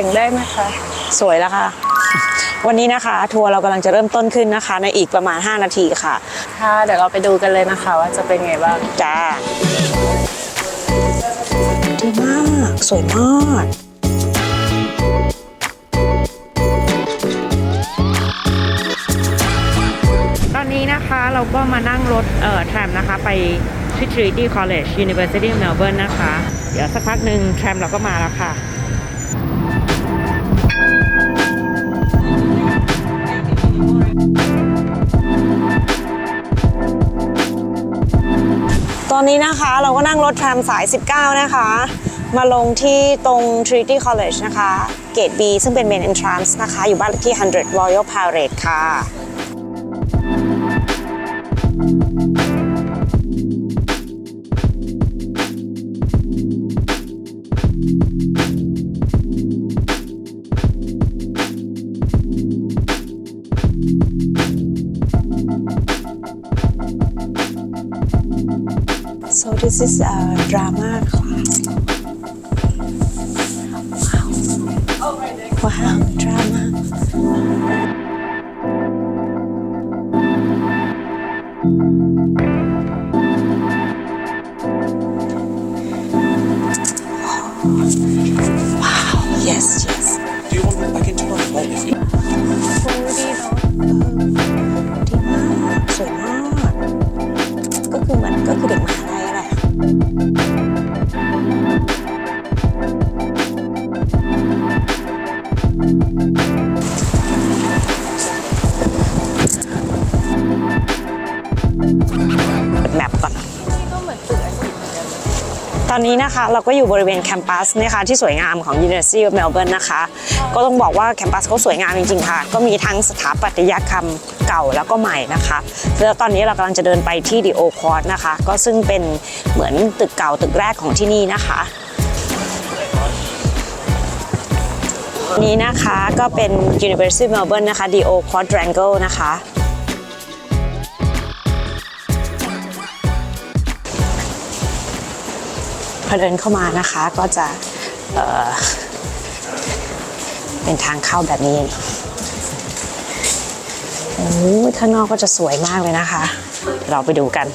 งได้ไหมคะ สวยแล้วค่ะ วันนี้นะคะ ทัวร์เรากำลังจะเริ่มต้นขึ้นนะคะ ในอีกประมาณ 5 นาทีค่ะ ค่ะ เดี๋ยวเราไปดูกันเลยนะคะ ว่าจะเป็นไงบ้าง จ้าดีมาก สวยมากตอนนี้นะคะเราก็มานั่งรถเอ่อแทรมนะคะ ไปที่ Trinity College University of Melbourne นะคะ เดี๋ยวสักพักหนึ่งแทรมเราก็มาแล้วค่ะ อนนี้นะคะเราก็นั่งรถแทรมสาย 19 นะคะ มาลงที่ตรง Trinity College นะคะ เกต B ซึ่งเป็น Main Entrance นะคะ อยู่บ้านเลขที่ 100 Royal Parade ค่ะ so this is a drama class. Wow. Wow drama. wow แมปก่อนตอนนี้นะคะเราก็อยู่บริเวณแคมปัสนะคะที่สวยงามของ University of Melbourne นะคะ ก็ต้องบอกว่าแคมปัสเขาสวยงามจริงๆค่ะ ก็มีทั้งสถาปัตยกรรมเก่าแล้วก็ใหม่นะคะแล้วตอนนี้เรากำลังจะเดินไปที่ The Oak Court นะคะ ก็ซึ่งเป็นเหมือนตึกเก่าตึกแรกของที่นี่นะคะนี้นะคะก็เป็น University of Melbourne นะคะ The Oak Quadrangle นะคะ พอเดินเข้ามานะคะก็จะเเป็นทางเข้าแบบนี้โอ้ข้างนอกก็จะสวยมากเลยนะคะ เราไปดูกัน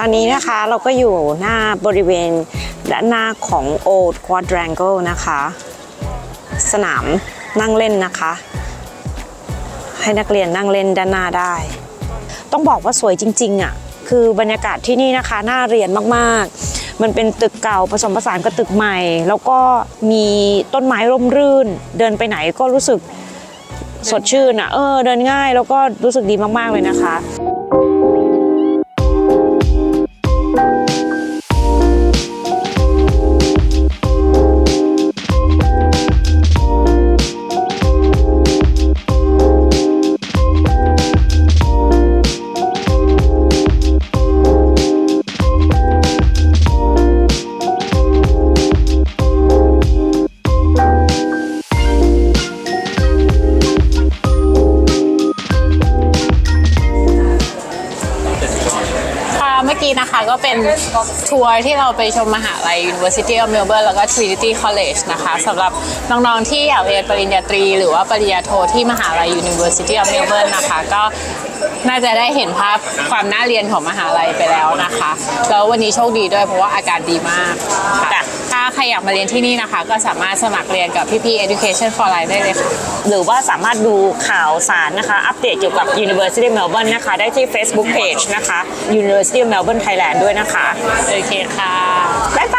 ตอนนี้นะคะเราก็อยู่หน้าบริเวณด้านหน้าของ Old Quadrangle นะคะ สนามนั่งเล่นนะคะ ให้นักเรียนนั่งเล่นด้านหน้าได้ ต้องบอกว่าสวยจริงๆอะคือบรรยากาศที่นี่นะคะน่าเรียนมากๆ มันเป็นตึกเก่าผสมผสานกับตึกใหม่ แล้วก็มีต้นไม้ร่มรื่น เดินไปไหนก็รู้สึกสดชื่นอะเออเดินง่ายแล้วก็รู้สึกดีมากๆเลยนะคะ กี้นะคะ ก็เป็นทัวร์ที่เราไปชมมหาลัย University of Melbourne แล้วก็ Trinity College นะคะสำหรับน้องๆที่อยากเรียนปริญญาตรี หรือว่าปริญญาโทที่มหาลัย University of Melbourne นะคะ ก็น่าจะได้เห็นภาพความน่าเรียนของมหาลัยไปแล้วนะคะ แล้ววันนี้โชคดีด้วยเพราะว่าอากาศดีมากค่ะ ใครอยากมาเรียนที่นี่นะคะ ก็สามารถสมัครเรียนกับพี่ๆ Education for Life ได้เลยค่ะ หรือว่าสามารถดูข่าวสารนะคะ อัปเดตเกี่ยวกับ University of Melbourne นะคะ ได้ที่ Facebook Page นะคะ University of Melbourne Thailand ด้วยนะคะ โอเคค่ะ